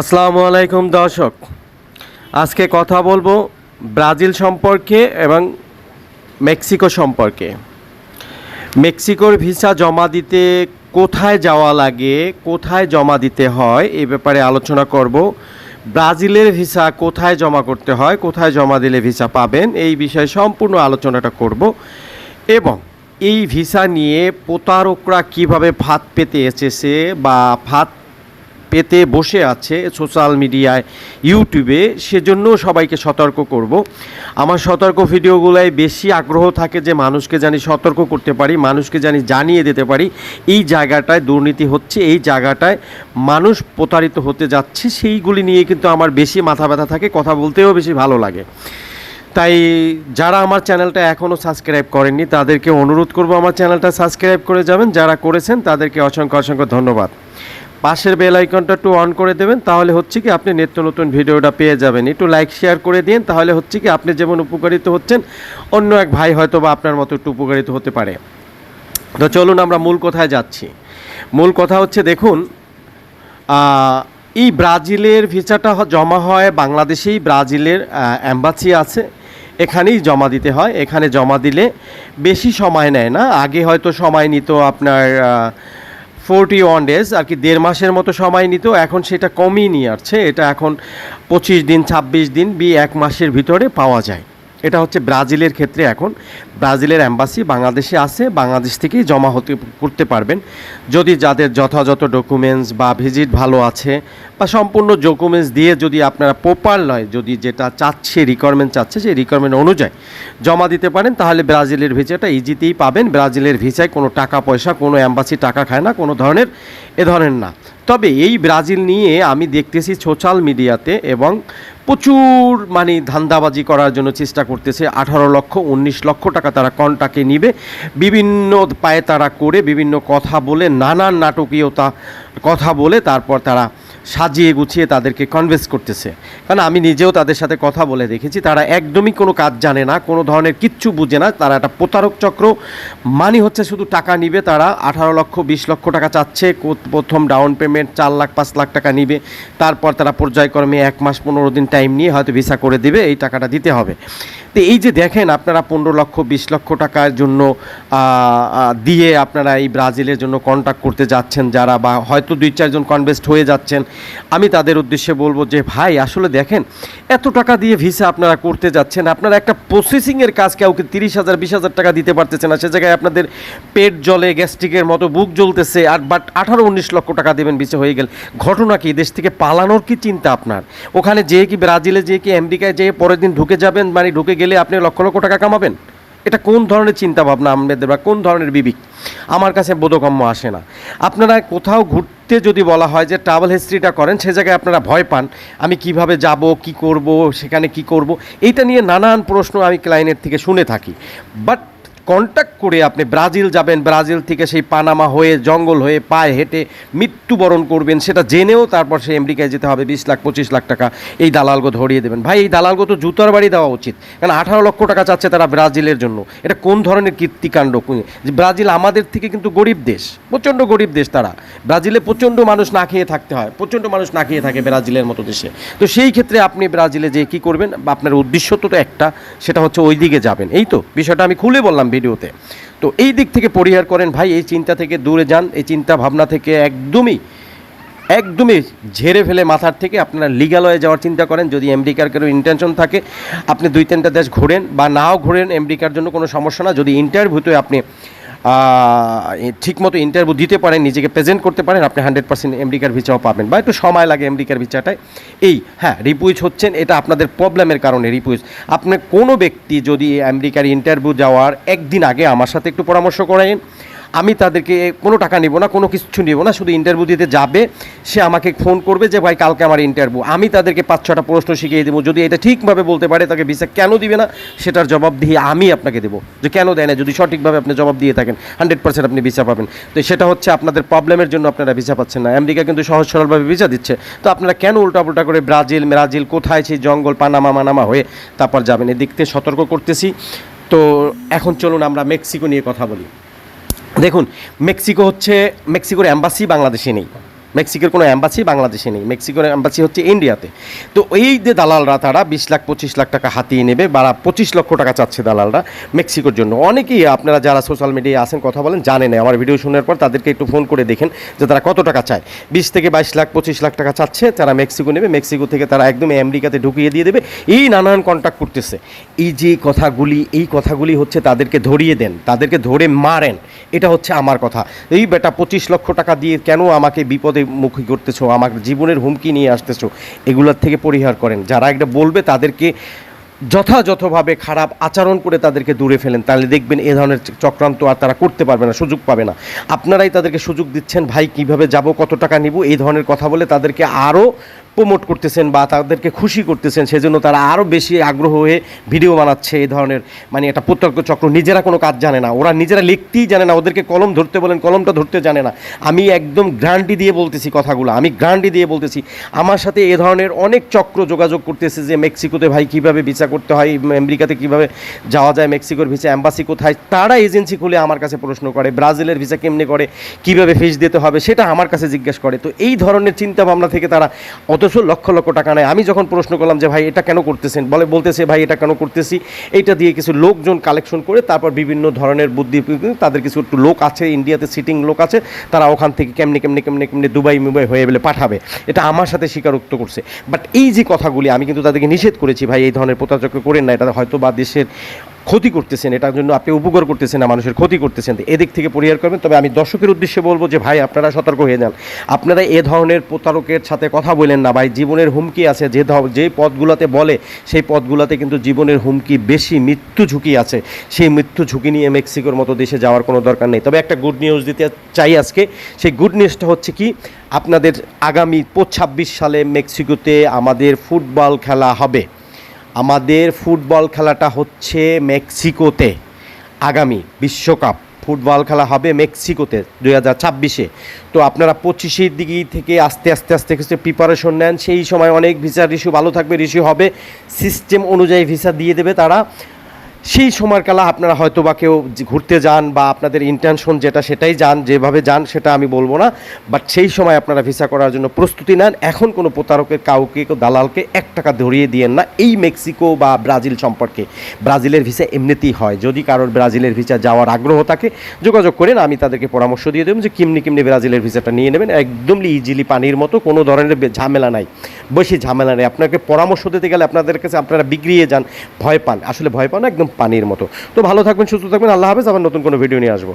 আসসালামু আলাইকুম দর্শক। আজকে কথা বলব ব্রাজিল সম্পর্কে এবং মেক্সিকো সম্পর্কে। মেক্সিকোর ভিসা জমা দিতে কোথায় যাওয়া লাগে, কোথায় জমা দিতে হয়, এই ব্যাপারে আলোচনা করব। ব্রাজিলের ভিসা কোথায় জমা করতে হয়, কোথায় জমা দিলে ভিসা পাবেন, এই বিষয়ে সম্পূর্ণ আলোচনাটা করব। এবং এই ভিসা নিয়ে প্রতারকরা কীভাবে ফাঁদ পেতে এসেছে বা ফাঁদ পেতে বসে আছে সোশ্যাল মিডিয়ায়, ইউটিউবে। সেজন্য সবাইকে সতর্ক করব। আমার সতর্ক ভিডিওগুলোয় বেশি আগ্রহ থাকে যে মানুষকে জানি সতর্ক করতে পারি, মানুষকে জানি জানিয়ে দিতে পারি। এই জায়গাটায় দুর্নীতি হচ্ছে, এই জায়গাটায় মানুষ প্রতারিত হতে যাচ্ছে, সেইগুলি নিয়ে কিন্তু আমার বেশি মাথা ব্যথা থাকে, কথা বলতেও বেশি ভালো লাগে। তাই যারা আমার চ্যানেলটা এখনও সাবস্ক্রাইব করেননি, তাদেরকে অনুরোধ করব আমার চ্যানেলটা সাবস্ক্রাইব করে যাবেন। যারা করেছেন, তাদেরকে অসংখ্য অসংখ্য ধন্যবাদ। পাশের বেল আইকনটা একটু অন করে দেবেন, তাহলে হচ্ছে কি আপনি নিত্য নতুন ভিডিওটা পেয়ে যাবেন। একটু লাইক শেয়ার করে দিন, তাহলে হচ্ছে কি আপনি যেমন উপকারিত হচ্ছেন, অন্য এক ভাই হয়তো বা আপনার মতো একটু উপকারিত হতে পারে। তো চলুন আমরা মূল কথায় যাচ্ছি। মূল কথা হচ্ছে দেখুন এই ব্রাজিলের ভিসাটা জমা হয় বাংলাদেশেই, ব্রাজিলের অ্যাম্বাসি আছে, এখানেই জমা দিতে হয়। এখানে জমা দিলে বেশি সময় নেয় না। আগে হয়তো সময় নিত আপনার ফোরটি ওয়ান ডেজ, আর কি দেড় মাসের মতো সময় নিত, এখন সেটা কমই নিয়ে আসছে। এটা এখন পঁচিশ দিন, ছাব্বিশ দিন, বি এক মাসের ভিতরে পাওয়া যায়। এটা হচ্ছে ব্রাজিলের ক্ষেত্রে এখন। ব্রাজিলের অ্যাম্বাসি বাংলাদেশে আছে, বাংলাদেশ থেকেই জমা হতে, করতে পারবেন। যদি যাদের যথাযথ ডকুমেন্টস বা ভিজিট ভালো আছে, বা সম্পূর্ণ ডকুমেন্টস দিয়ে যদি আপনারা প্রপার নয় যদি যেটা চাচ্ছে রিকোয়ারমেন্ট চাচ্ছে, সেই রিকোয়ারমেন্ট অনুযায়ী জমা দিতে পারেন, তাহলে ব্রাজিলের ভিসাটা ইজিতেই পাবেন। ব্রাজিলের ভিসায় কোনো টাকা পয়সা কোনো অ্যাম্বাসি টাকা খায় না, কোনো ধরনের, এ ধরনের না। তবে এই ব্রাজিল নিয়ে আমি দেখতেছি সোশ্যাল মিডিয়াতে এবং প্রচুর মানে ধান্দাবাজি করার জন্য চেষ্টা করতেছে। আঠারো লক্ষ, উনিশ লক্ষ টাকা তারা কন্টাকে নিবে। বিভিন্ন পায়ে তারা করে বিভিন্ন কথা বলে, নানান নাটকীয়তা কথা বলে তারপর তারা সাজিয়ে গুছিয়ে তাদেরকে কনভেন্স করতেছে। কারণ আমি নিজেও তাদের সাথে কথা বলে দেখেছি, তারা একদমই কোনো কাজ জানে না, কোনো ধরনের কিচ্ছু বুঝে না, তারা একটা প্রতারক চক্র। মানে হচ্ছে শুধু টাকা নিবে তারা, আঠারো লক্ষ, বিশ লক্ষ টাকা চাচ্ছে প্রথম ডাউন পেমেন্ট চার লাখ, পাঁচ লাখ টাকা নিবে। তারপর তারা পর্যায়ক্রমে এক মাস পনেরো দিন টাইম নিয়ে হয়তো ভিসা করে দিবে, এই টাকাটা দিতে হবে। তো এই যে দেখেন আপনারা পনেরো লক্ষ, বিশ লক্ষ টাকার জন্য দিয়ে আপনারা এই ব্রাজিলের জন্য কন্ট্যাক্ট করতে যাচ্ছেন যারা বা হয়তো দুই চারজন কনভেস্ট হয়ে যাচ্ছেন। আমি তাদের উদ্দেশ্যে বলব যে, ভাই, আসলে দেখেন, এত টাকা দিয়ে ভিসা আপনারা করতে যাচ্ছেন। আপনারা একটা প্রসেসিংয়ের কাজ কাউকে তিরিশ হাজার, বিশ হাজার টাকা দিতে পারতেছে না। সে জায়গায় আপনাদের পেট জলে গ্যাস্ট্রিকের মতো বুক জ্বলতেছে। আর বাট আঠারো, উনিশ লক্ষ টাকা দেবেন ভিসা হয়ে গেল। ঘটনা কি? দেশ থেকে পালানোর কি চিন্তা আপনার? ওখানে যেয়ে কি ব্রাজিলে যেয়ে কি আমেরিকায় যেয়ে পরের দিন ঢুকে যাবেন? মানে ঢুকে গেলে আপনি লক্ষ লক্ষ টাকা কামাবেন? এটা কোন ধরনের চিন্তা ভাবনা আমাদের বা কোন ধরনের বিবেক? আমার কাছে বোধগম্য আসে না। আপনারা কোথাও ঘুরতে যদি বলা হয় যে ট্রাভেল হিস্ট্রিটা করেন, সে জায়গায় আপনারা ভয় পান, আমি কীভাবে যাব, কি করব, সেখানে কি করব, এইটা নিয়ে নানান প্রশ্ন আমি ক্লায়েন্টের থেকে শুনে থাকি। বাট কন্ট্যাক্ট করে আপনি ব্রাজিল যাবেন, ব্রাজিল থেকে সেই পানামা হয়ে, জঙ্গল হয়ে পায়ে হেঁটে মৃত্যুবরণ করবেন, সেটা জেনেও তারপর সে আমেরিকায় যেতে হবে, বিশ লাখ, পঁচিশ লাখ টাকা এই দালালগো ধরিয়ে দেবেন। ভাই, এই দালালগো তো জুতার বাড়ি দেওয়া উচিত কারণ আঠারো লক্ষ টাকা চাচ্ছে তারা ব্রাজিলের জন্য। এটা কোন ধরনের কীর্তিকাণ্ড? যে ব্রাজিল আমাদের থেকে কিন্তু গরিব দেশ, প্রচণ্ড গরিব দেশ তারা। ব্রাজিলে প্রচণ্ড মানুষ না খেয়ে থাকতে হয়, প্রচণ্ড মানুষ না খেয়ে থাকে ব্রাজিলের মতো দেশে। তো সেই ক্ষেত্রে আপনি ব্রাজিলে যে কি করবেন আপনার উদ্দেশ্য তো একটা, সেটা হচ্ছে ওই দিকে যাবেন। এই তো, বিষয়টা আমি খুলে বললাম ভিডিওতে। তো এই দিক থেকে পরিহার করেন ভাই, এই চিন্তা থেকে দূরে যান, এই চিন্তা ভাবনা থেকে একদমই একদমই ঝেড়ে ফেলে মাথার থেকে আপনারা লিগালয়ে যাওয়ার চিন্তা করেন। যদি আমেরিকার কোনো ইন্টেনশন থাকে, আপনি দুই তিনটা দেশ ঘোরেন বা নাও ঘোরেন আমেরিকার জন্য কোনো সমস্যা না। যদি ইন্টারভিউতে আপনি ঠিকমতো ইন্টারভিউ দিতে পারেন, নিজেকে প্রেজেন্ট করতে পারেন, আপনি হান্ড্রেড পার্সেন্ট এমডিকার ভিসাও পাবেন। বা একটু সময় লাগে এমডিকার ভিসাটায় এই হ্যাঁ রিপুইজ হচ্ছেন, এটা আপনাদের প্রবলেমের কারণে রিপুইজ আপনি কোনো ব্যক্তি যদি আমেরিকার ইন্টারভিউ যাওয়ার একদিন আগে আমার সাথে একটু পরামর্শ করেন আমি তাদেরকে কোনো টাকা নিব না, কোনো কিছু নিব না, শুধু ইন্টারভিউ দিতে যাবে, সে আমাকে ফোন করবে যে, ভাই, কালকে আমার ইন্টারভিউ আমি তাদেরকে পাঁচ, ছটা প্রশ্ন শিখিয়ে দেবো। যদি এটা ঠিকভাবে বলতে পারে, তাকে ভিসা কেন দিবে না, সেটার জবাব দিয়ে আমি আপনাকে দেবো। যে, কেন দেয় না? যদি সঠিকভাবে আপনি জবাব দিয়ে থাকেন হান্ড্রেড পার্সেন্ট আপনি ভিসা পাবেন। তো সেটা হচ্ছে আপনাদের প্রবলেমের জন্য আপনারা ভিসা পাচ্ছেন না। আমেরিকা কিন্তু সহজ সরলভাবে ভিসা দিচ্ছে। তো আপনারা কেন উল্টাপুল্টা করে ব্রাজিল ব্রাজিল কোথায় সেই জঙ্গল, পানামা, মানামা হয়ে তারপর যাবেন? এদিক থেকে সতর্ক করতেছি। তো এখন চলুন আমরা মেক্সিকো নিয়ে কথা বলি। দেখুন মেক্সিকো হচ্ছে মেক্সিকোর অ্যাম্বাসি বাংলাদেশে নেই। মেক্সিকোর কোনো অ্যাম্বাসি বাংলাদেশে নেই। মেক্সিকোর অ্যাম্বাসি হচ্ছে ইন্ডিয়াতে। তো এই যে দালালরা, তারা বিশ লাখ, পঁচিশ লাখ টাকা হাতিয়ে নেবে বা পঁচিশ লক্ষ টাকা চাচ্ছে দালালরা মেক্সিকোর জন্য। অনেকেই আপনারা যারা সোশ্যাল মিডিয়ায় আসেন কথা বলেন, জানে না। আমার ভিডিও শোনার পর তাদেরকে একটু ফোন করে দেখেন যে তারা কত টাকা চায়। বিশ থেকে বাইশ লাখ, পঁচিশ লাখ টাকা চাচ্ছে, তারা মেক্সিকো নেবে। মেক্সিকো থেকে তারা একদম আমেরিকাতে ঢুকিয়ে দিয়ে দেবে। এই নানান কন্ট্যাক্ট করতেছে। এই যে কথাগুলি, এই কথাগুলি হচ্ছে তাদেরকে ধরিয়ে দেন, তাদেরকে ধরে মারেন। এটা হচ্ছে আমার কথা। এই বেটা পঁচিশ লক্ষ টাকা দিয়ে কেন আমাকে বিপদে মুখী করতেছো আমার জীবনের হুমকি নিয়ে আসতেছো, এগুলোর থেকে পরিহার করেন। যারা একটা বলবে, তাদেরকে যথাযথভাবে খারাপ আচরণ করে তাদেরকে দূরে ফেলেন। তাহলে দেখবেন এ ধরনের চক্রান্ত আর তারা করতে পারবে না, সুযোগ পাবে না। আপনারাই তাদেরকে সুযোগ দিচ্ছেন, ভাই কীভাবে যাব, কত টাকা নিব, এই ধরনের কথা বলে তাদেরকে আরও প্রমোট করতেছেন বা তাদেরকে খুশি করতেছেন, সেজন্য তারা আরও বেশি আগ্রহ হয়ে ভিডিও বানাচ্ছে এই ধরনের মানে একটা প্রত্যক্ষ চক্র। নিজেরা কোনো কাজ জানে না। ওরা নিজেরা লিখতেই জানে না, ওদেরকে কলম ধরতে বলেন, কলমটা ধরতে জানে না। আমি একদম গ্যারান্টি দিয়ে বলতেছি কথাগুলো, আমি গ্যারান্টি দিয়ে বলতেছি। আমার সাথে এ ধরনের অনেক চক্র যোগাযোগ করতেছে যে মেক্সিকোতে ভাই কীভাবে ভিসা করতে হয়, আমেরিকাতে কীভাবে যাওয়া যায়, মেক্সিকোর ভিসা অ্যাম্বাসি কোথায়। তারা এজেন্সি খুলে আমার কাছে প্রশ্ন করে, ব্রাজিলের ভিসা কেমনে করে, কীভাবে ফিস দিতে হবে, সেটা আমার কাছে জিজ্ঞেস করে। তো এই ধরনের চিন্তা ভাবনা থেকে তারা অথচ লক্ষ লক্ষ টাকা নেয়। আমি যখন প্রশ্ন করলাম যে, ভাই, এটা কেন করতেছেন? বলে, বলতেছে, ভাই, এটা কেন করতেছি? এইটা দিয়ে কিছু লোকজন কালেকশন করে, তারপর বিভিন্ন ধরনের বুদ্ধি তাদের কিছু একটু লোক আছে ইন্ডিয়াতে সিটিং লোক আছে, তারা ওখান থেকে কেমনি কেমনি কেমনি কেমনি দুবাই মুবাই হয়ে বলে পাঠাবে। এটা আমার সাথে স্বীকারোক্ত করছে। বাট এই যে কথাগুলি আমি কিন্তু তাদেরকে নিষেধ করেছি, ভাই, এই ধরনের প্রতারচক্র করেন না, এটা হয়তো বা দেশের ক্ষতি করতেছেন, এটার জন্য আপনি উপকার করতেছেন না, মানুষের ক্ষতি করতেছেন। এদিক থেকে পরিহার করবেন, তবে আমি দর্শকের উদ্দেশ্যে বলব যে, ভাই, আপনারা সতর্ক হয়ে যান। আপনারা এ ধরনের প্রতারকের সাথে কথা বলেন না, ভাই, জীবনের হুমকি আছে, যে যে পথগুলোতে বলে, সেই পথগুলোতে কিন্তু জীবনের হুমকি বেশি, মৃত্যু ঝুঁকি আছে। সেই মৃত্যু ঝুঁকি নিয়ে মেক্সিকোর মতো দেশে যাওয়ার কোনো দরকার নেই। তবে একটা গুড নিউজ দিতে চাই আজকে, সেই গুড নিউজটা হচ্ছে কি, আপনাদের আগামী ছাব্বিশ সালে মেক্সিকোতে আমাদের ফুটবল খেলা হবে। আমাদের ফুটবল খেলাটা হচ্ছে মেক্সিকোতে আগামী বিশ্বকাপ। ফুটবল খেলা হবে মেক্সিকোতে দু হাজার ছাব্বিশে। তো আপনারা পঁচিশের দিকে থেকে আস্তে আস্তে আস্তে আস্তে প্রিপারেশন নেন। সেই সময় অনেক ভিসার ইস্যু ভালো থাকবে ইস্যু হবে। সিস্টেম অনুযায়ী ভিসা দিয়ে দেবে তারা। সেই সময়ের কালা আপনারা হয়তো বা কেউ ঘুরতে যান বা আপনাদের ইন্টেনশন যেটা সেটাই যান, যেভাবে যান সেটা আমি বলব না। বাট সেই সময় আপনারা ভিসা করার জন্য প্রস্তুতি নেন। এখন কোনো প্রতারকের কাউকে, কেউ দালালকে এক টাকা ধরিয়ে দিয়েন না। এই মেক্সিকো বা ব্রাজিল সম্পর্কে। ব্রাজিলের ভিসা এমনিতেই হয়। যদি কারোর ব্রাজিলের ভিসা যাওয়ার আগ্রহ থাকে, যোগাযোগ করেন, আমি তাদেরকে পরামর্শ দিয়ে দেবো যে কিমনি কিমনি ব্রাজিলের ভিসাটা নিয়ে নেবেন। একদম ইজিলি পানির মতো, কোনো ধরনের ঝামেলা নাই। বেশি ঝামেলা নেই। আপনাকে পরামর্শ দিতে গেলে আপনাদের কাছে আপনারা বিগড়িয়ে যান। ভয় পান। আসলে ভয় পান একদম পানির মতো। তো ভালো থাকবেন, সুস্থ থাকবেন, আল্লাহ হাফেজ, আবার নতুন কোনো ভিডিও নিয়ে আসব।